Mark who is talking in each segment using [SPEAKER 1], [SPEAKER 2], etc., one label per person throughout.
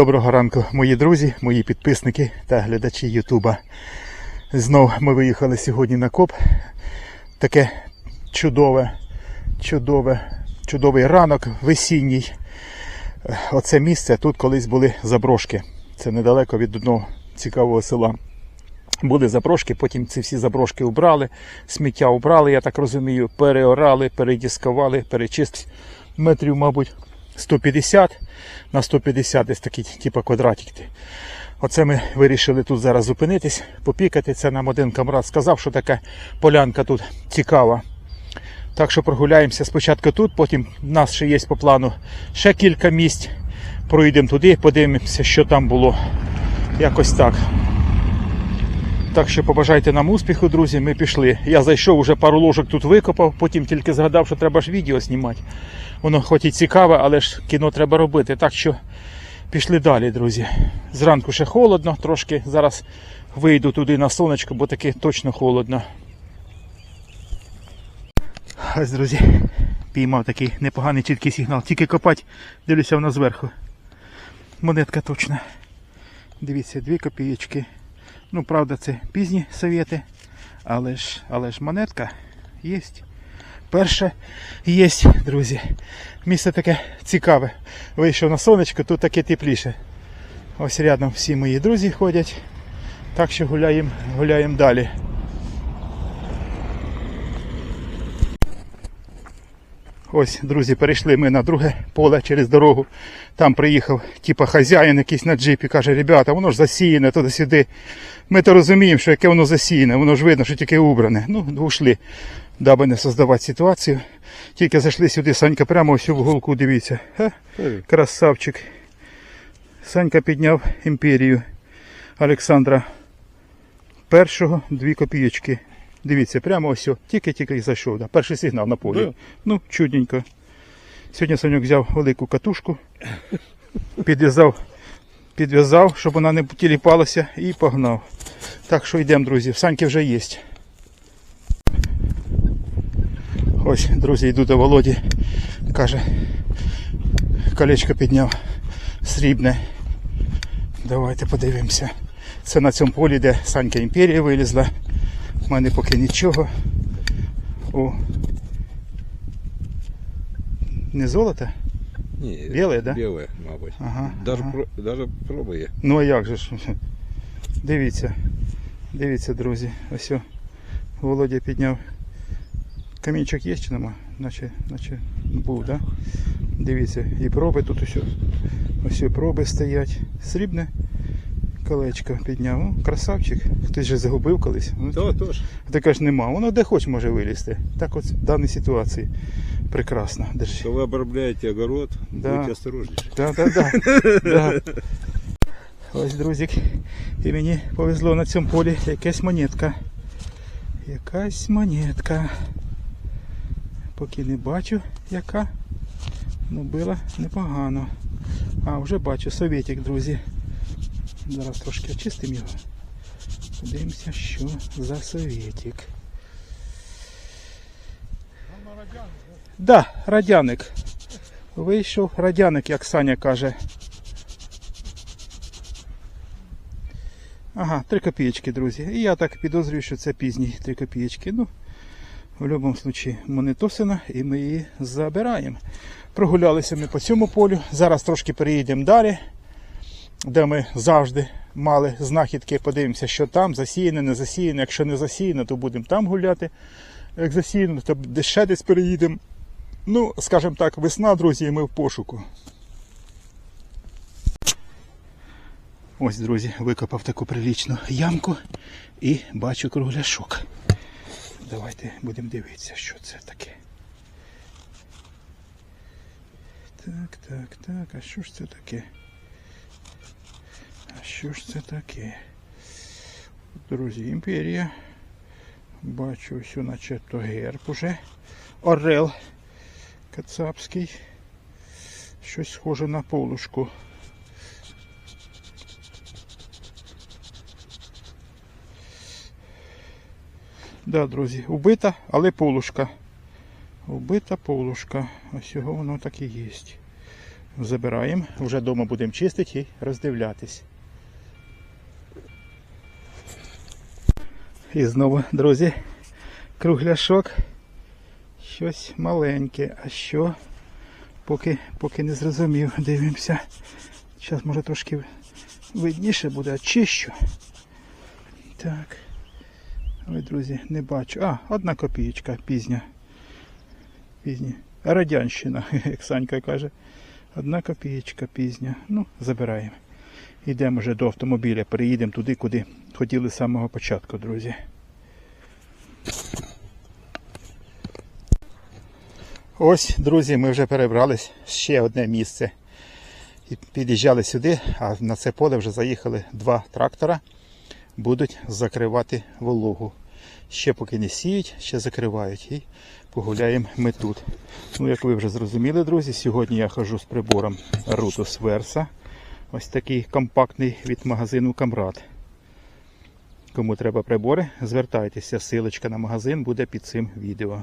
[SPEAKER 1] Доброго ранку, мої друзі, мої підписники та глядачі Ютуба. Знов ми виїхали сьогодні на коп. Таке чудове, чудове, чудовий ранок весінній. Оце місце тут колись були заброшки. Це недалеко від одного цікавого села. Були заброшки, потім ці всі заброшки убрали, сміття убрали, я так розумію, переорали, передіскували, перечистили метрів, мабуть, 150 на 150 десь такі, типу квадратики. Оце ми вирішили тут зараз зупинитись, попікати. Це нам один камрад сказав, що така полянка тут цікава. Так що прогуляємося спочатку тут, потім в нас ще є по плану ще кілька місць. Проїдемо туди, подивимося, що там було. Якось так. Так що побажайте нам успіху, друзі. Ми пішли. Я зайшов, уже пару ложок тут викопав, потім тільки згадав, що треба ж відео знімати. Воно хоч і цікаве, але ж кіно треба робити. Так що пішли далі, друзі. Зранку ще холодно, трошки зараз вийду туди на сонечко, бо таки точно холодно. Ось, друзі, піймав такий непоганий чіткий сигнал. Тільки копать, дивлюся вона зверху. Монетка точна. Дивіться, дві копієчки. Ну, правда, це пізні совєти, але ж, але ж монетка є. Перша є, друзі. Місце таке цікаве. Вийшов на сонечко, тут таке тепліше. Ось рядом всі мої друзі ходять. Так що гуляємо, гуляємо далі. Ось, друзі, перейшли ми на друге поле через дорогу. Там приїхав, типа хазяїн якийсь на джипі, каже, ребята, воно ж засіяне туди-сюди. Ми то розуміємо, що яке воно засіяне, воно ж видно, що тільки убране. Ну, ушли, даби не создавати ситуацію. Тільки зайшли сюди, Санька прямо ось в уголку, дивіться. Ха? Красавчик. Санька підняв імперію Олександра першого дві копійочки. Дивіться, прямо ось, тільки-тільки зайшов. Да. Перший сигнал на полі.
[SPEAKER 2] Да.
[SPEAKER 1] Ну, чудненько. Сьогодні Санюк взяв велику катушку, підв'язав, підв'язав, щоб вона не тіліпалася, і погнав. Так що йдемо, друзі. Саньки вже є. Ось, друзі, йду до Володі. Каже, колечко підняв срібне. Давайте подивимося. Це на цьому полі, де Санька імперія вилізла. У мене поки нічого. О. Не золото?
[SPEAKER 2] Ні,
[SPEAKER 1] Біле, да?
[SPEAKER 2] Біле, мабуть.
[SPEAKER 1] Ага,
[SPEAKER 2] Даже,
[SPEAKER 1] ага.
[SPEAKER 2] Про, даже пробує.
[SPEAKER 1] Ну а як же ж? Дивіться. Дивіться, друзі. Ось о, Володя підняв. Камінчик є чи нема? Наче, наче був, да? Дивіться, і проби тут ось. Ось проби стоять. Срібне колечко підняв. О, красавчик. Хтось же загубив колись. Ну,
[SPEAKER 2] То тож.
[SPEAKER 1] А Ти кажеш, нема. Воно де хоч може вилізти. Так от в даній ситуації прекрасно. Держи.
[SPEAKER 2] Коли обробляєте огород,
[SPEAKER 1] Да.
[SPEAKER 2] будьте осторожніші.
[SPEAKER 1] Да, да, да. да. Ось, друзик. І мені повезло на цьому полі якась монетка. Якась монетка. Поки не бачу яка. Ну була непогано. А, вже бачу совєтик, друзі. Зараз трошки очистимо його. Подивимося, що за совєтик. Да, радяник. Вийшов радяник, як Саня каже. Ага, 3 копієчки, друзі. І я так підозрюю, що це пізні 3 копієчки. Ну, в будь-якому випадку монетосина і ми її забираємо. Прогулялися ми по цьому полю. Зараз трошки переїдемо далі, де ми завжди мали знахідки. Подивимося, що там, засіяне, не засіяне. Якщо не засіяне, то будемо там гуляти. Як засіяне, то ще десь переїдемо. Ну, скажімо так, весна, друзі, і ми в пошуку. Ось, друзі, викопав таку прилічну ямку і бачу кругляшок. Давайте будемо дивитися, що це таке. Так, так, так, а що ж це таке? Що ж це таке? Друзі, імперія. Бачу, ось начебто герб уже. Орел кацапський. Щось схоже на полушку. Да, друзі, убита, але полушка. Убита полушка. Ось його воно так і є. забираємо. Вже вдома будемо чистити і роздивлятись. І знову, друзі, кругляшок. Щось маленьке. А що? Поки, поки не зрозумів. Дивимося. Зараз може трошки видніше буде, очищу. Так. Ой, друзі, не бачу. А, одна копієчка пізня. Пізня. Радянщина, як Санька каже. Одна копієчка пізня. Ну, забираємо. Йдемо вже до автомобіля, переїдемо туди, куди хотіли з самого початку, друзі. Ось, друзі, ми вже перебрались в ще одне місце. І під'їжджали сюди, а на це поле вже заїхали два трактора. Будуть закривати вологу. Ще поки не сіють, ще закривають. І погуляємо ми тут. Ну, як ви вже зрозуміли, друзі, сьогодні я хожу з прибором Rutus Versa. Ось такий компактний від магазину Камрад. Кому треба прибори, звертайтеся. Силочка на магазин буде під цим відео.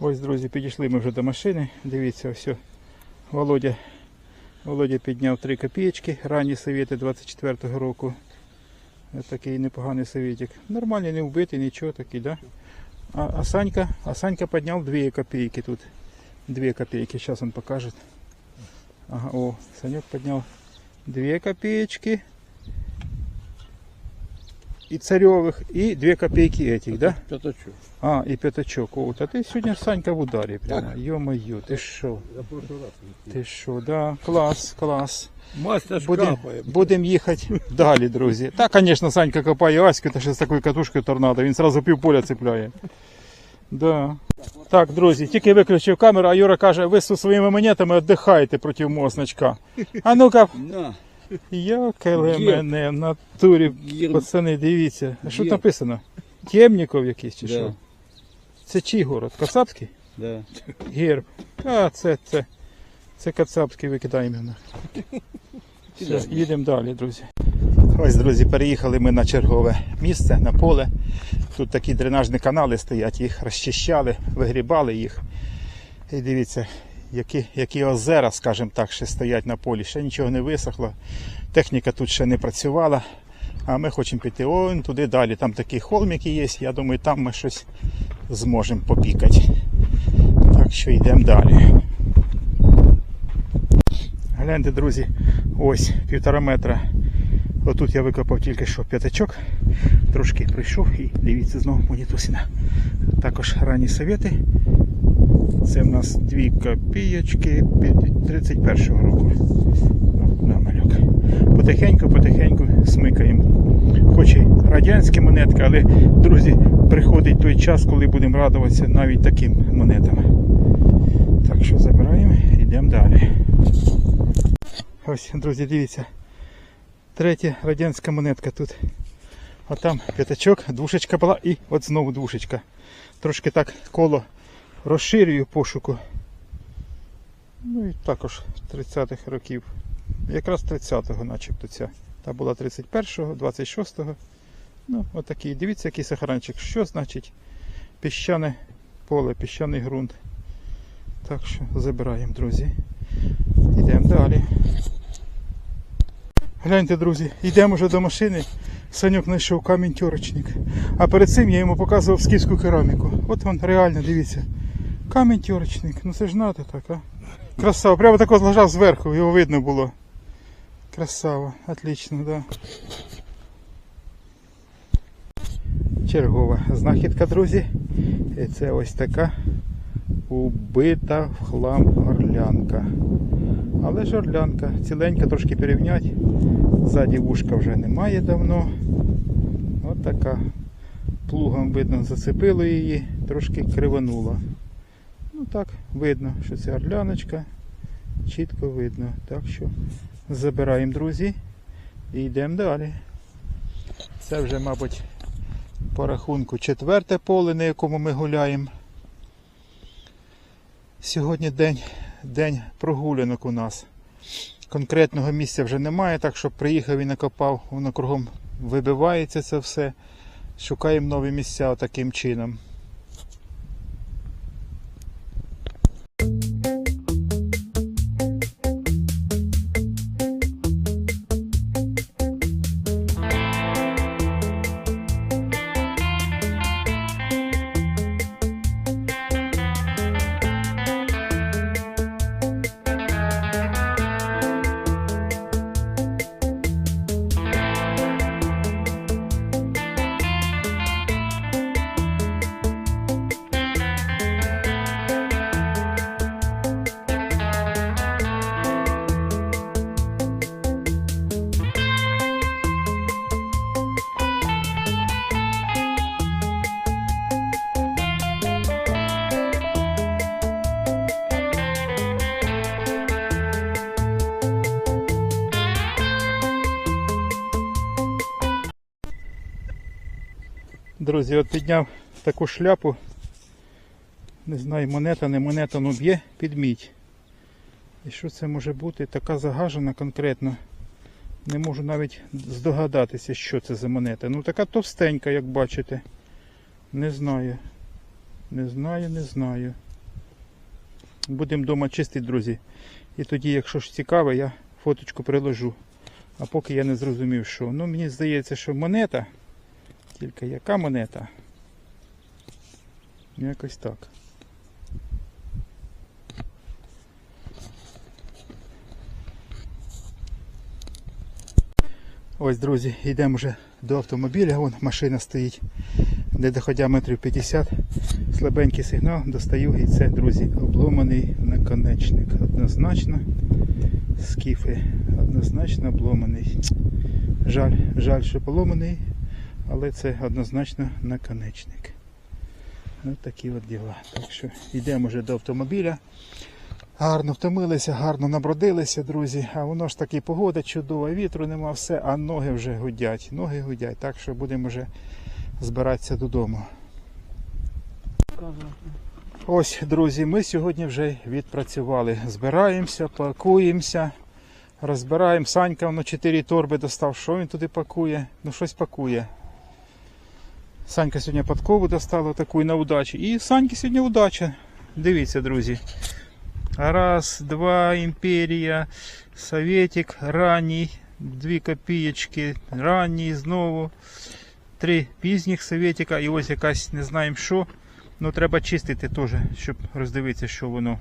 [SPEAKER 1] Ось, друзі, підійшли ми вже до машини. Дивіться, ось. Володя, Володя підняв 3 копійки, ранні совєти 24-го року. Ось такий непоганий совєтик. Нормальний, не вбитий, нічого такий, да? А, а Санька, а Санька підняв 2 копійки тут. 2 копійки, зараз він покаже. Ага, о, Санек підняв 2 копеечки. І царьових, і 2 копейки этих, да?
[SPEAKER 2] Пятачок.
[SPEAKER 1] А, і п'ятачок. О, та ти сьогодні Санька в ударі прямо. Йо-моє, ти що?
[SPEAKER 2] За прошлый раз.
[SPEAKER 1] Ти що, да, клас, клас.
[SPEAKER 2] Мастер
[SPEAKER 1] Будемо
[SPEAKER 2] шкапає.
[SPEAKER 1] будем їхати далі, друзі. Та, звісно, Санька копає Аську, та ще з такою катушкою торнадо, він одразу півполя цепляє. Да. Так, друзі, тільки виключив камеру, а Юра каже, ви зі своїми монетами віддихаєте проти мого значка. А ну-ка,
[SPEAKER 2] На.
[SPEAKER 1] йокали
[SPEAKER 2] Є.
[SPEAKER 1] мене в натурі. Пацани, дивіться. А що
[SPEAKER 2] Є.
[SPEAKER 1] написано? Темніков якийсь чи
[SPEAKER 2] Да.
[SPEAKER 1] що? Це чий город? Кацапський?
[SPEAKER 2] Да.
[SPEAKER 1] Герб. А, це, це. Це Кацапський викидаємо. Все, їдемо далі, друзі. Ось, друзі, переїхали ми на чергове місце, на поле. Тут такі дренажні канали стоять, їх розчищали, вигрібали їх. І дивіться, які, які озера, скажімо так, ще стоять на полі. Ще нічого не висохло. Техніка тут ще не працювала. А ми хочемо піти он туди далі. Там такі холмики є. Я думаю, там ми щось зможемо попікати. Так що йдемо далі. Гляньте, друзі, ось півтора метра. Отут я викопав тільки що п'ятачок. Трошки прийшов і дивіться знову монітусина. Також ранні совєти. Це в нас 2 копійочки 31-го року. Ну, на. Потихеньку, потихеньку смикаємо. Хоч і радянські монетки, але, друзі, приходить той час, коли будемо радуватися навіть таким монетам. Так що забираємо, йдемо далі. Ось, друзі, дивіться. Третя радянська монетка тут. А там п'ятачок, двушечка була і от знову двушечка. Трошки так коло розширюю пошуку. Ну і також 30-х років. Якраз 30-го начебто ця. Та була 31-го, 26-го. Ну, отакий. Дивіться, який сахаранчик. Що значить піщане поле, піщаний ґрунт. Так що забираємо, друзі. Йдемо далі. Гляньте, друзі, йдемо вже до машини. Санюк знайшов камінь тьорочник. А перед цим я йому показував скіфську кераміку. От він реально, дивіться. Камінь тьорочник. Ну це ж надо так, а? Красава. Прямо тако лежав зверху, його видно було. Красава, отлично, да. Чергова знахідка, друзі. І це ось така убита в хлам горлянка. Але ж орлянка ціленька, трошки порівнять. Ззаді вушка вже немає давно. От така. Плугом видно зацепило її, трошки криванула. Ну так, видно, що це орляночка. Чітко видно. Так що забираємо, друзі, і йдемо далі. Це вже, мабуть, по рахунку четверте поле, на якому ми гуляємо. Сьогодні день, день прогулянок у нас. Конкретного місця вже немає, так що приїхав і накопав, воно кругом вибивається це все. Шукаємо нові місця таким чином. Друзі, от підняв таку шляпу. Не знаю, монета, не монета, ну б'є під мідь. І що це може бути? Така загажена конкретно. Не можу навіть здогадатися, що це за монета. Ну така товстенька, як бачите. Не знаю. Не знаю, не знаю. Будемо вдома чистити, друзі. І тоді, якщо ж цікаве, я фоточку приложу. А поки я не зрозумів, що. Ну, мені здається, що монета. Тільки яка монета? Якось так. Ось, друзі, йдемо вже до автомобіля. Вон машина стоїть, де доходя метрів 50. Слабенький сигнал, достаю і це, друзі, обломаний наконечник. Однозначно, скіфи, однозначно обломаний. Жаль, жаль, що поломаний, але це однозначно наконечник. Ось такі от діла. Так що йдемо вже до автомобіля. Гарно втомилися, гарно набродилися, друзі. А воно ж таки погода чудова, вітру нема, все, а ноги вже гудять. Ноги гудять, так що будемо вже збиратися додому. Ось, друзі, ми сьогодні вже відпрацювали. Збираємося, пакуємося, розбираємо. Санька воно 4 торби достав. Що він туди пакує? Ну щось пакує. Санька сьогодні подкову достала таку на удачу. І Саньки сьогодні удача. Дивіться, друзі. Раз, два, імперія, Советик, ранній, дві копієчки, ранній знову. Три пізніх Советика і ось якась не знаємо що. Ну треба чистити теж, щоб роздивитися, що воно.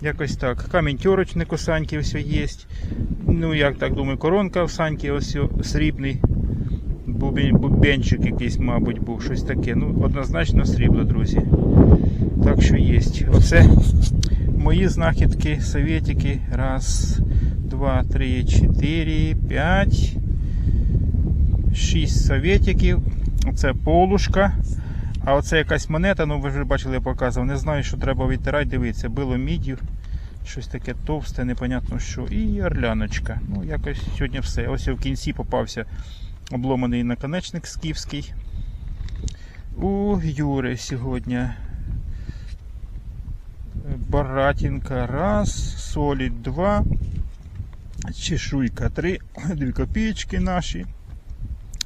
[SPEAKER 1] Якось так. Камінь тьорочник у Саньки ось є. Ну, як так думаю, коронка у Саньки ось срібний. Бубен, бубенчик якийсь, мабуть, був, щось таке. Ну, однозначно срібло, друзі. Так що є. Оце мої знахідки, советики. Раз, два, три, чотири, п'ять. Шість советиків. Оце полушка. А оце якась монета, ну ви вже бачили, я показував. Не знаю, що треба відтирати, дивіться, було мідів. Щось таке товсте, непонятно що. І орляночка. Ну, якось сьогодні все. Ось я в кінці попався обломаний наконечник скіфський. У Юри сьогодні Баратінка раз, солід два. чешуйка 3, 2 копійки наші.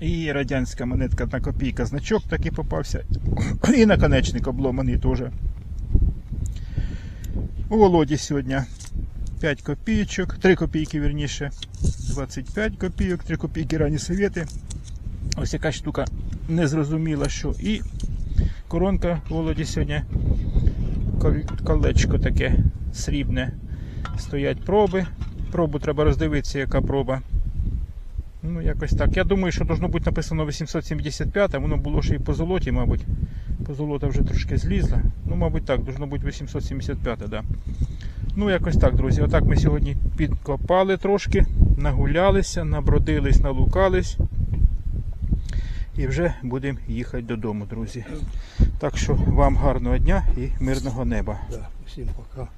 [SPEAKER 1] І радянська монетка одна копійка, значок такий попався. І наконечник обломаний теж. У Володі сьогодні 5 копійочок, 3 копійки вірніше, 25 копійок, 3 копійки ранні совєти. Ось яка штука незрозуміла, що. І коронка Володі сьогодні колечко таке срібне. Стоять проби. Пробу треба роздивитися, яка проба. Ну, якось так. Я думаю, що должно бути написано 875, а воно було ще і по золоті, мабуть. По золота вже трошки злізла. Ну, мабуть, так, должно бути 875, так. Да. Ну, якось так, друзі. Отак ми сьогодні підкопали трошки, нагулялися, набродились, налукались. І вже будемо їхати додому, друзі. Так що вам гарного дня і мирного неба.
[SPEAKER 3] Да, всім пока.